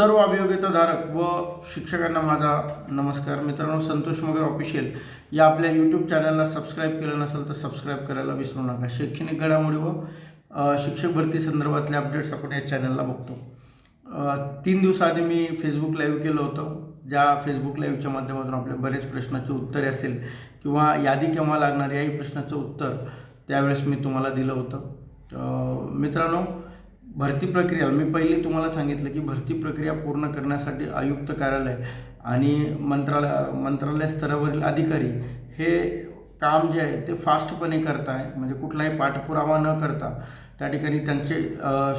सर्व अभियोग्यताधारक व शिक्षकांना माझा नमस्कार. मित्रांनो संतोष मगर ऑफिशियल या आपल्या यूट्यूब चॅनलला सबस्क्राईब केलं नसेल तर सबस्क्राईब करायला विसरू नका. शैक्षणिक घडामोडी व शिक्षक भरती संदर्भातले अपडेट्स आपण या चॅनलला बघतो. तीन दिवसाआधी मी फेसबुक लाईव्ह केलं होतं. ज्या फेसबुक लाईव्हच्या माध्यमातून आपले बरेच प्रश्नाचे उत्तरे असेल किंवा यादी केव्हा लागणार याही प्रश्नाचं उत्तर त्यावेळेस मी तुम्हाला दिलं होतं. मित्रांनो भरती प्रक्रिया मी पहिले तुम्हाला सांगितलं की भरती प्रक्रिया पूर्ण करण्यासाठी आयुक्त कार्यालय आणि मंत्रालय मंत्रालय स्तरावरील अधिकारी हे काम जे आहे ते फास्टपणे करत आहे म्हणजे कुठलाही पाठपुरावा न करता. त्या ठिकाणी त्यांचे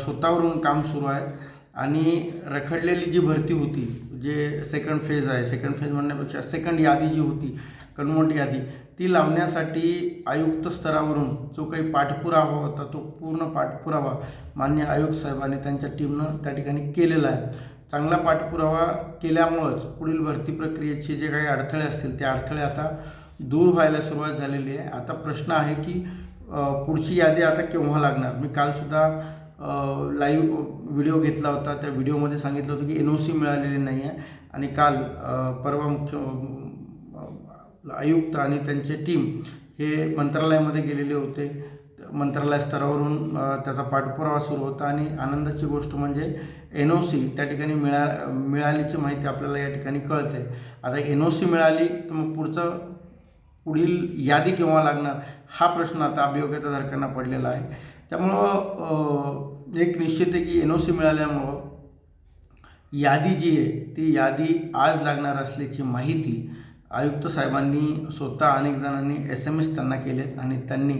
स्वतःवरून काम सुरू आहे आणि रखडलेली जी भरती होती जे सेकंड फेज आहे सेकंड फेज म्हणण्यापेक्षा सेकंड यादी जी होती कन्व्हर्ट यादी ती लावण्यासाठी आयुक्त स्तरावरून जो काही पाठपुरावा होता तो पूर्ण पाठपुरावा मान्य आयुक्त साहेबांनी त्यांच्या टीमनं त्या ठिकाणी केलेला आहे. चांगला पाठपुरावा केल्यामुळंच पुढील भरती प्रक्रियेचे जे काही अडथळे असतील ते अडथळे आता दूर व्हायला सुरुवात झालेली आहे. आता प्रश्न आहे की पुढची यादी आता केव्हा लागणार? मी कालसुद्धा लाईव्ह व्हिडिओ घेतला होता. त्या व्हिडिओमध्ये सांगितलं होतं की एन ओ सी मिळालेली नाही आहे आणि काल परवा मुख्य आयुक्त आणि त्यांचे टीम हे मंत्रालयामध्ये गेलेले होते. मंत्रालय स्तरावरून त्याचा पाठपुरावा सुरू होता आणि आनंदाची गोष्ट म्हणजे एन ओ सी त्या ठिकाणी मिळा मिळाल्याची माहिती आपल्याला या ठिकाणी कळते. आता एन ओ सी मिळाली तर मग पुढचं पुढील यादी केव्हा लागणार हा प्रश्न आता अभियोग्यताधारकांना पडलेला आहे. त्यामुळं एक निश्चित आहे की एन ओ सी मिळाल्यामुळं यादी जी आहे ती यादी आज लागणार असल्याची माहिती आयुक्त साहेबांनी स्वतः अनेक जणांनी एस एम एस त्यांना केलेत आणि त्यांनी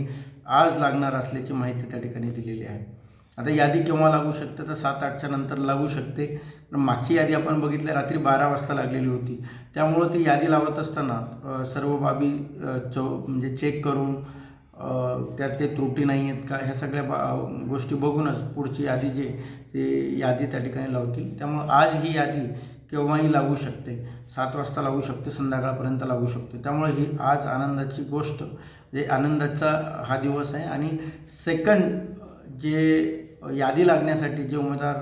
आज लागणार असल्याची माहिती त्या ठिकाणी दिलेली आहे. आता यादी केव्हा लागू शकते? तर सात आठच्या नंतर लागू शकते. पण मागची यादी आपण बघितली रात्री बारा वाजता लागलेली होती. त्यामुळं ती यादी लावत असताना सर्व बाबी चौ म्हणजे चेक करून त्यात काही त्रुटी नाही आहेत का? ह्या सगळ्या बा गोष्टी बघूनच पुढची यादी जे ती यादी त्या ठिकाणी लावतील. त्यामुळं आज ही यादी केव्हाही लागू शकते. सात वाजता लागू शकते संध्याकाळपर्यंत लागू शकते. त्यामुळे ही आज आनंदाची गोष्ट म्हणजे आनंदाचा हा दिवस आहे. आणि सेकंड जे यादी लागण्यासाठी जे उमेदवार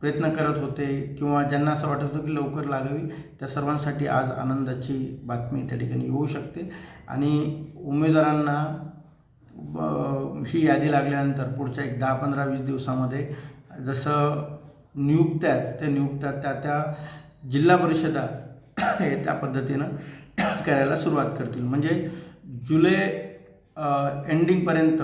प्रयत्न करत होते किंवा ज्यांना असं वाटत होतं की लवकर लागावी त्या सर्वांसाठी आज आनंदाची बातमी त्या ठिकाणी येऊ शकते. आणि उमेदवारांना ही यादी लागल्यानंतर पुढच्या एक दहा पंधरा वीस दिवसामध्ये जसं नियुक्त्या आहेत त्या नियुक्त्या त्या त्या जिल्हा परिषदा हे त्या पद्धतीनं करायला सुरुवात करतील. म्हणजे जुलै एंडिंगपर्यंत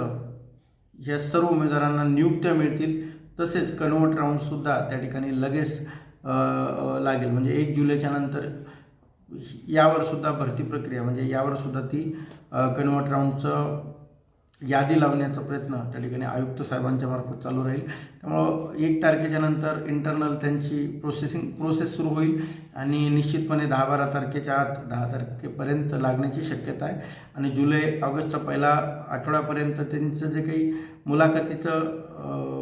या सर्व उमेदवारांना नियुक्त्या मिळतील. तसेच कन्वर्ट राऊंडसुद्धा त्या ठिकाणी लगेच लागेल. म्हणजे एक जुलैच्या नंतर यावरसुद्धा भरती प्रक्रिया म्हणजे यावरसुद्धा ती कन्वर्ट राऊंडचं यादी लावण्याचा प्रयत्न त्या ठिकाणी आयुक्त साहेबांच्या मार्फत चालू राहील. त्यामुळं एक तारखेच्या नंतर इंटरनल त्यांची प्रोसेसिंग प्रोसेस सुरू होईल आणि निश्चितपणे दहा बारा तारखेच्या आत दहा तारखेपर्यंत लागण्याची शक्यता आहे. आणि जुलै ऑगस्टचा पहिला आठवड्यापर्यंत त्यांचं जे काही मुलाखतीचं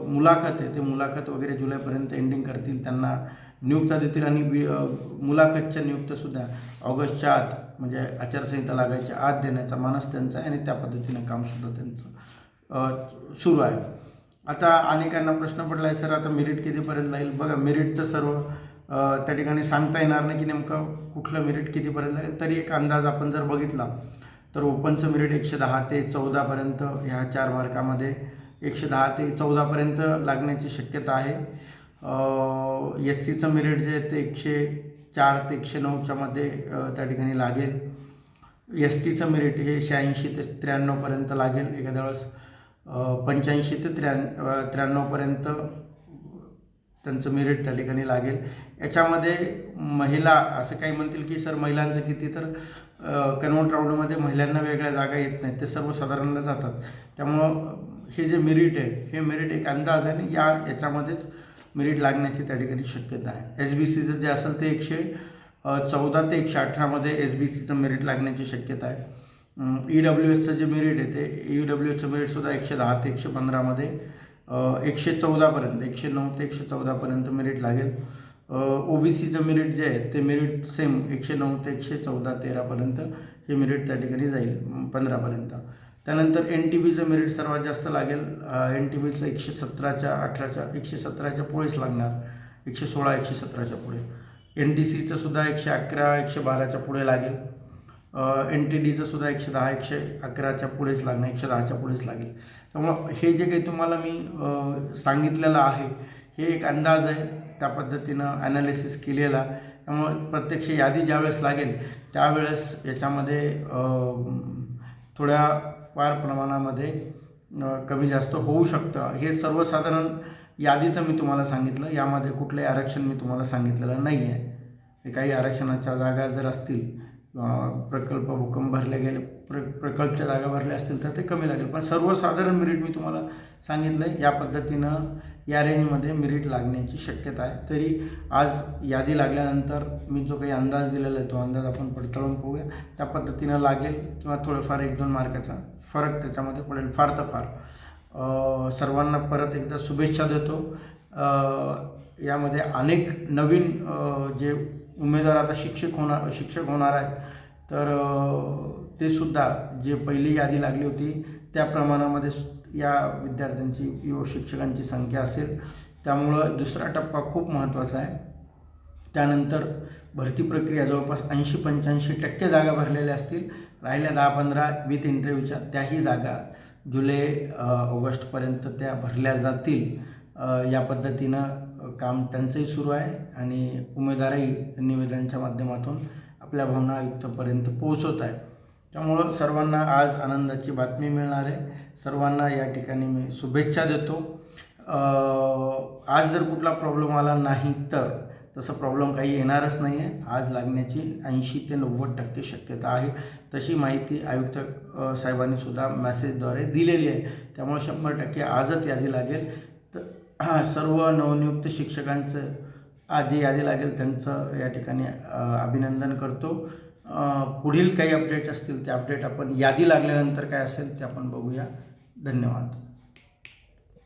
मुलाखत आहे ते मुलाखत वगैरे जुलैपर्यंत एंडिंग करतील त्यांना नियुक्त्या देतील आणि मुलाखतच्या नियुक्त्यासुद्धा ऑगस्टच्या आत म्हणजे आचारसंहिता लागायच्या आत देण्याचा मानस त्यांचा आहे आणि त्या पद्धतीने कामसुद्धा त्यांचं सुरू आहे. आता अनेकांना प्रश्न पडला आहे सर आता मेरिट कितीपर्यंत लागेल बघा मेरिट तर सर्व त्या ठिकाणी सांगता येणार नाही की नेमकं कुठलं मेरिट कितीपर्यंत लागेल तरी एक अंदाज आपण जर बघितला तर ओपनचं मेरिट एकशे दहा ते चौदापर्यंत ह्या चार मार्कामध्ये एकशे दहा ते चौदापर्यंत लागण्याची शक्यता आहे. एस सीचं मेरिट जे आहे ते एकशे चार ते एकशे नऊच्या मध्ये त्या ठिकाणी लागेल. एस टीचं मेरिट हे शहाऐंशी ते त्र्याण्णवपर्यंत लागेल एखाद्या वेळेस. पंच्याऐंशी ते त्र्या त्र्याण्णवपर्यंत त्यांचं मेरिट त्या ठिकाणी लागेल. याच्यामध्ये महिला असं काही म्हणतील की सर महिलांचं किती तर कन्वर्ट राऊंडमध्ये महिलांना वेगळ्या जागा येत नाहीत. ते सर्वसाधारणला जातात. त्यामुळं हे जे मेरिट आहे हे मेरिट एक अंदाज आहे आणि या याच्यामध्येच मेरिट लागण्याची त्या ठिकाणी शक्यता आहे. एस बी सीचं जे असेल ते एकशे चौदा ते एकशे अठरामध्ये एस बी सीचं मेरिट लागण्याची शक्यता आहे. ई डब्ल्यू एसचं जे मेरिट आहे ते ई डब्ल्यू एसचं मेरिटसुद्धा एकशे दहा ते एकशे पंधरामध्ये एकशे चौदापर्यंत एकशे नऊ ते एकशे चौदापर्यंत मेरिट लागेल. ओ बी सीचं मेरिट जे आहे ते मेरिट सेम एकशे नऊ ते एकशे चौदा तेरापर्यंत हे मेरिट त्या ठिकाणी जाईल पंधरापर्यंत त्यानंतर एन टी बीचं मेरिट सर्वात जास्त लागेल. एन टी बीचं एकशे सतराच्या अठराच्या एकशे सतराच्या पुढेच लागणार. एकशे सोळा एकशे सतराच्या पुढे. एन टी सीचं सुद्धा एकशे अकरा एकशे बाराच्या पुढे लागेल. एन टी डीचं सुद्धा एकशे दहा एकशे अकराच्या पुढेच लागणार एकशे दहाच्या पुढेच लागेल. त्यामुळं हे जे काही तुम्हाला मी सांगितलेलं आहे हे एक अंदाज आहे. त्या पद्धतीनं ॲनालिसिस केलेला. त्यामुळं प्रत्यक्ष यादी ज्यावेळेस लागेल त्यावेळेस याच्यामध्ये थोड्या फार प्रमाणामध्ये कमी जास्त होऊ शकतं. हे सर्वसाधारण यादीचं मी तुम्हाला सांगितलं. यामध्ये कुठलंही आरक्षण मी तुम्हाला सांगितलेलं नाही आहे काही आरक्षणाच्या जागा जर असतील प्रकल्प भूकंप भरले गेले प्र प्रकल्पच्या जागा भरल्या असतील तर ते कमी लागेल. पण सर्वसाधारण मिरिट मी तुम्हाला सांगितलं आहे या पद्धतीनं या रेंजमध्ये मिरिट लागण्याची शक्यता आहे. तरी आज यादी लागल्यानंतर मी जो काही अंदाज दिलेला आहे तो अंदाज आपण पडताळून पाहूया. त्या पद्धतीनं लागेल किंवा थोडेफार एक दोन मार्काचा फरक त्याच्यामध्ये पडेल. फार तर फार. सर्वांना परत एकदा शुभेच्छा देतो. यामध्ये अनेक नवीन जे उमेदवार आता शिक्षक होणार शिक्षक होणार आहेत तर ते सुद्धा जे पहिली यादी लागली होती त्या प्रमाणामध्ये या विद्यार्थ्यांची युवा शिक्षकांची संख्या असेल. त्यामुळं दुसरा टप्पा खूप महत्त्वाचा आहे. त्यानंतर भरती प्रक्रिया जवळपास ऐंशी पंच्याऐंशी टक्के जागा भरलेल्या असतील. राहिल्या दहा पंधरा विथ इंटरव्ह्यूच्या त्याही जागा जुलै ऑगस्टपर्यंत त्या भरल्या जातील. या पद्धतीनं काम त्यांचंही सुरू आहे आणि उमेदवारही निवेदनाच्या माध्यमातून आपल्या भावना आयुक्तपर्यंत पोहोचवत आहे. त्यामुळं सर्वांना आज आनंदाची बातमी मिळणार आहे. सर्वांना या ठिकाणी मी शुभेच्छा देतो. आज जर कुठला प्रॉब्लेम आला नाही तर तसं प्रॉब्लेम काही येणारच नाही आहे आज लागण्याची ऐंशी ते नव्वद टक्के शक्यता आहे. तशी माहिती आयुक्त साहेबांनी सुद्धा मेसेजद्वारे दिलेली आहे. त्यामुळे शंभर टक्के आजच यादी लागेल. तर सर्व नवनियुक्त शिक्षकांचं जी यादी लागेल त्यांचं या ठिकाणी अभिनंदन करतो. पुढील काही अपडेट असतील ते अपडेट आपण यादी लागल्यानंतर काय असेल ते आपण बघूया. धन्यवाद.